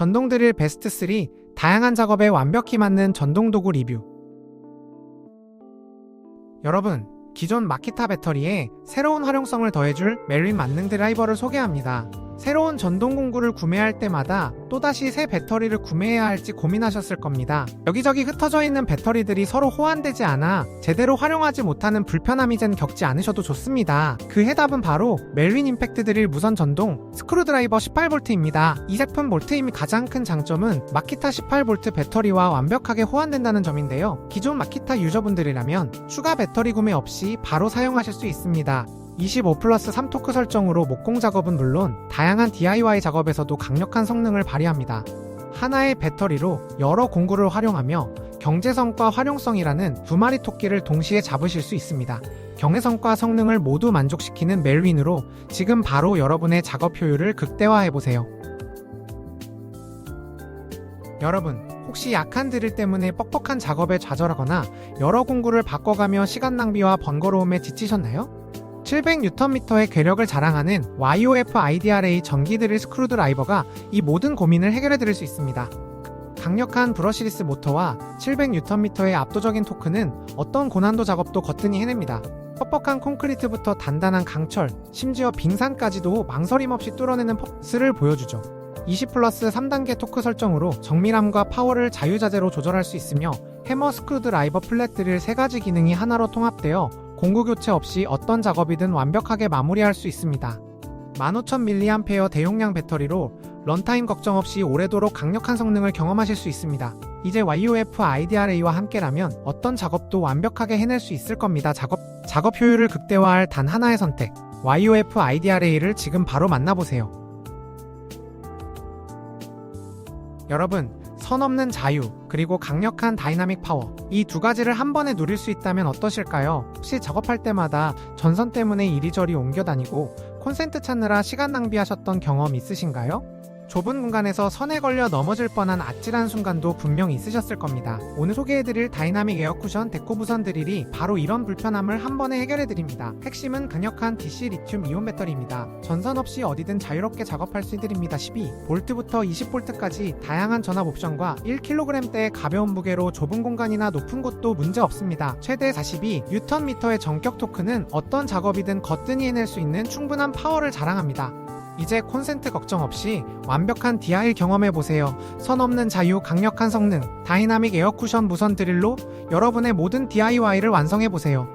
전동 드릴 베스트 3 다양한 작업에 완벽히 맞는 전동 도구 리뷰 여러분 기존 마키타 배터리에 새로운 활용성을 더해줄 멜린 만능 드라이버를 소개합니다. 새로운 전동 공구를 구매할 때마다 또다시 새 배터리를 구매해야 할지 고민하셨을 겁니다. 여기저기 흩어져 있는 배터리들이 서로 호환되지 않아 제대로 활용하지 못하는 불편함이 젠 겪지 않으셔도 좋습니다. 그 해답은 바로 멜윈 임팩트 드릴 무선 전동 스크루드라이버 18V입니다. 이 제품 볼트임이 가장 큰 장점은 마키타 18V 배터리와 완벽하게 호환된다는 점인데요. 기존 마키타 유저분들이라면 추가 배터리 구매 없이 바로 사용하실 수 있습니다. 25 플러스 3 토크 설정으로 목공 작업은 물론 다양한 DIY 작업에서도 강력한 성능을 발휘합니다. 하나의 배터리로 여러 공구를 활용하며 경제성과 활용성이라는 두 마리 토끼를 동시에 잡으실 수 있습니다. 경제성과 성능을 모두 만족시키는 멜윈으로 지금 바로 여러분의 작업 효율을 극대화해보세요. 여러분, 혹시 약한 드릴 때문에 뻑뻑한 작업에 좌절하거나 여러 공구를 바꿔가며 시간 낭비와 번거로움에 지치셨나요? 700Nm의 괴력을 자랑하는 YOF IDRA 전기 드릴 스크루 드라이버가 이 모든 고민을 해결해 드릴 수 있습니다. 강력한 브러시리스 모터와 700Nm의 압도적인 토크는 어떤 고난도 작업도 거뜬히 해냅니다. 뻑뻑한 콘크리트부터 단단한 강철, 심지어 빙산까지도 망설임 없이 뚫어내는 퍼스를 보여주죠. 20 플러스 3단계 토크 설정으로 정밀함과 파워를 자유자재로 조절할 수 있으며 해머 스크루 드라이버 플랫 드릴 3가지 기능이 하나로 통합되어 공구 교체 없이 어떤 작업이든 완벽하게 마무리할 수 있습니다. 15000mAh 대용량 배터리로 런타임 걱정 없이 오래도록 강력한 성능을 경험하실 수 있습니다. 이제 YOF IDRA와 함께라면 어떤 작업도 완벽하게 해낼 수 있을 겁니다. 작업, 작업 효율을 극대화할 단 하나의 선택. YOF IDRA를 지금 바로 만나보세요. 여러분, 선 없는 자유, 그리고 강력한 다이나믹 파워. 이 두 가지를 한 번에 누릴 수 있다면 어떠실까요? 혹시 작업할 때마다 전선 때문에 이리저리 옮겨 다니고 콘센트 찾느라 시간 낭비하셨던 경험 있으신가요? 좁은 공간에서 선에 걸려 넘어질 뻔한 아찔한 순간도 분명 있으셨을 겁니다. 오늘 소개해드릴 다이나믹 에어쿠션 데코 무선 드릴이 바로 이런 불편함을 한 번에 해결해드립니다. 핵심은 강력한 DC 리튬 이온 배터리입니다. 전선 없이 어디든 자유롭게 작업할 수 있습니다. 12 볼트부터 20볼트까지 다양한 전압 옵션과 1kg대의 가벼운 무게로 좁은 공간이나 높은 곳도 문제 없습니다. 최대 42 뉴턴 미터의 전격 토크는 어떤 작업이든 거뜬히 해낼 수 있는 충분한 파워를 자랑합니다. 이제 콘센트 걱정 없이 완벽한 DI 경험해보세요. 선 없는 자유, 강력한 성능, 다이나믹 에어쿠션 무선 드릴로 여러분의 모든 DIY를 완성해보세요.